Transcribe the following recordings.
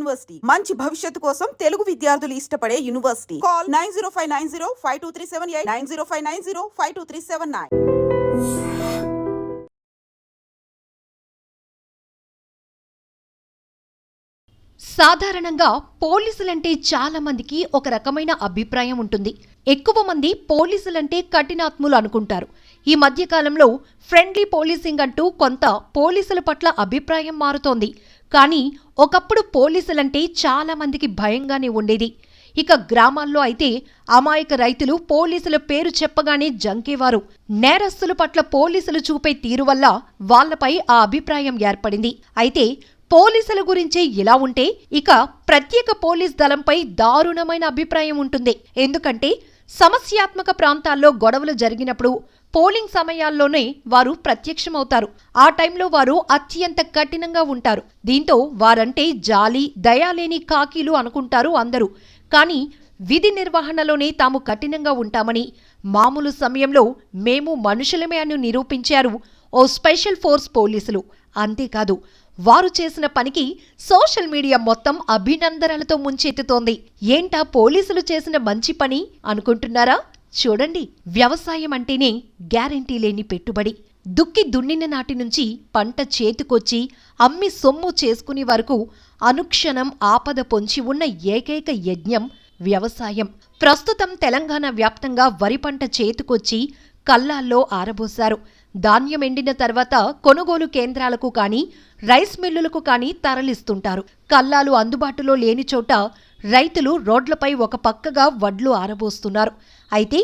University. మంచి భవిష్యత్తు కోసం తెలుగు విద్యార్థులు ఇష్టపడే university. Call nine zero five nine zero five two three seven eight nine zero five nine zero five two three seven nine. సాధారణంగా పోలీసులంటే చాలా మందికి ఒక రకమైన అభిప్రాయం ఉంటుంది. ఎక్కువ మంది పోలీసులంటే కఠినాత్ములు అనుకుంటారు. ఈ మధ్యకాలంలో ఫ్రెండ్లీ పోలీసింగ్ అంటూ కొంత పోలీసుల పట్ల అభిప్రాయం మారుతోంది. కానీ ఒకప్పుడు పోలీసులంటే చాలా మందికి భయంగానే ఉండేది. ఇక గ్రామాల్లో అయితే అమాయక రైతులు పోలీసుల పేరు చెప్పగానే జంకేవారు. నేరస్తుల పట్ల పోలీసులు చూపే తీరు వల్ల వాళ్ళపై ఆ అభిప్రాయం ఏర్పడింది. అయితే పోలీసుల గురించే ఇలా ఉంటే ఇక ప్రత్యేక పోలీస్ దళంపై దారుణమైన అభిప్రాయం ఉంటుంది. ఎందుకంటే సమస్యాత్మక ప్రాంతాల్లో గొడవలు జరిగినప్పుడు పోలింగ్ సమయాల్లోనే వారు ప్రత్యక్షమవుతారు. ఆ టైంలో వారు అత్యంత కఠినంగా ఉంటారు. దీంతో వారంటే జాలి దయాలేని కాకీలు అనుకుంటారు అందరూ. కానీ విధి నిర్వహణలోనే తాము కఠినంగా ఉంటామని మామూలు సమయంలో మేము మనుషులమే అని నిరూపించారు ఓ స్పెషల్ ఫోర్స్ పోలీసులు. అంతేకాదు వారు చేసిన పనికి సోషల్ మీడియా మొత్తం అభినందనలతో ముంచెత్తుతోంది. ఏంటా పోలీసులు చేసిన మంచి పని అనుకుంటున్నారా? చూడండి వ్యవసాయం అంటేనే గ్యారెంటీ లేని పెట్టుబడి. దుక్కి దున్నిన నాటి నుంచి పంట చేతికొచ్చి అమ్మి సొమ్ము చేసుకునే వరకు అనుక్షణం ఆపద పొంచి ఉన్న ఏకైక యజ్ఞం వ్యవసాయం. ప్రస్తుతం తెలంగాణ వ్యాప్తంగా వరి పంట చేతికొచ్చి కల్లాల్లో ఆరబోశారు. ధాన్యం ఎండిన తర్వాత కొనుగోలు కేంద్రాలకు కానీ రైస్ మిల్లులకు కానీ తరలిస్తుంటారు. కల్లాలు అందుబాటులో లేని చోట రైతులు రోడ్లపై ఒక పక్కగా వడ్లు ఆరబోస్తున్నారు. అయితే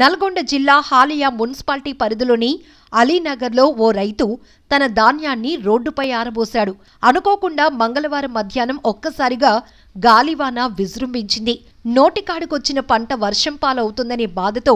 నల్గొండ జిల్లా హాలియా మున్సిపాలిటీ పరిధిలోని అలీనగర్లో ఓ రైతు తన ధాన్యాన్ని రోడ్డుపై ఆరబోశాడు. అనుకోకుండా మంగళవారం మధ్యాహ్నం ఒక్కసారిగా గాలివాన విజృంభించింది. నోటికాడుకొచ్చిన పంట వర్షం పాలవుతుందనే బాధతో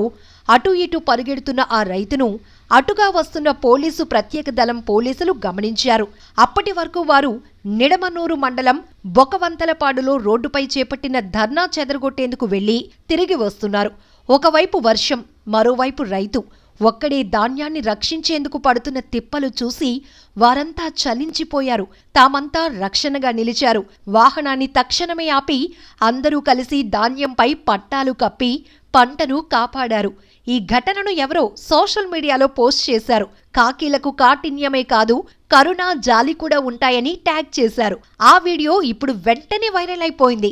అటూ ఇటూ పరిగెడుతున్న ఆ రైతును అటుగా వస్తున్న పోలీసు ప్రత్యేక దళం పోలీసులు గమనించారు. అప్పటి వరకు వారు నిడమనూరు మండలం బొకవంతలపాడులో రోడ్డుపై చేపట్టిన ధర్నా చెదరగొట్టేందుకు వెళ్ళి తిరిగి వస్తున్నారు. ఒకవైపు వర్షం మరోవైపు రైతు. ఒక్కడే ధాన్యాన్ని రక్షించేందుకు పడుతున్న తిప్పలు చూసి వారంతా చలించిపోయారు. తామంతా రక్షణగా నిలిచారు. వాహనాన్ని తక్షణమే ఆపి అందరూ కలిసి ధాన్యంపై పట్టాలు కప్పి పంటను కాపాడారు. ఈ ఘటనను ఎవరో సోషల్ మీడియాలో పోస్ట్ చేశారు. కాకీలకు కాఠిన్యమే కాదు కరుణ జాలి కూడా ఉంటాయని ట్యాగ్ చేశారు. ఆ వీడియో ఇప్పుడు వెంటనే వైరల్ అయిపోయింది.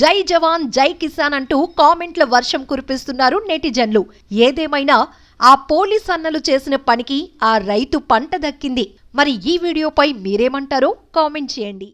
జై జవాన్ జై కిసాన్ అంటూ కామెంట్ల వర్షం కురిపిస్తున్నారు నెటిజన్లు. ఏదేమైనా ఆ పోలీస్ అన్నలు చేసిన పనికి ఆ రైతు పంట దక్కింది. మరి ఈ వీడియోపై మీరేమంటారో కామెంట్ చేయండి.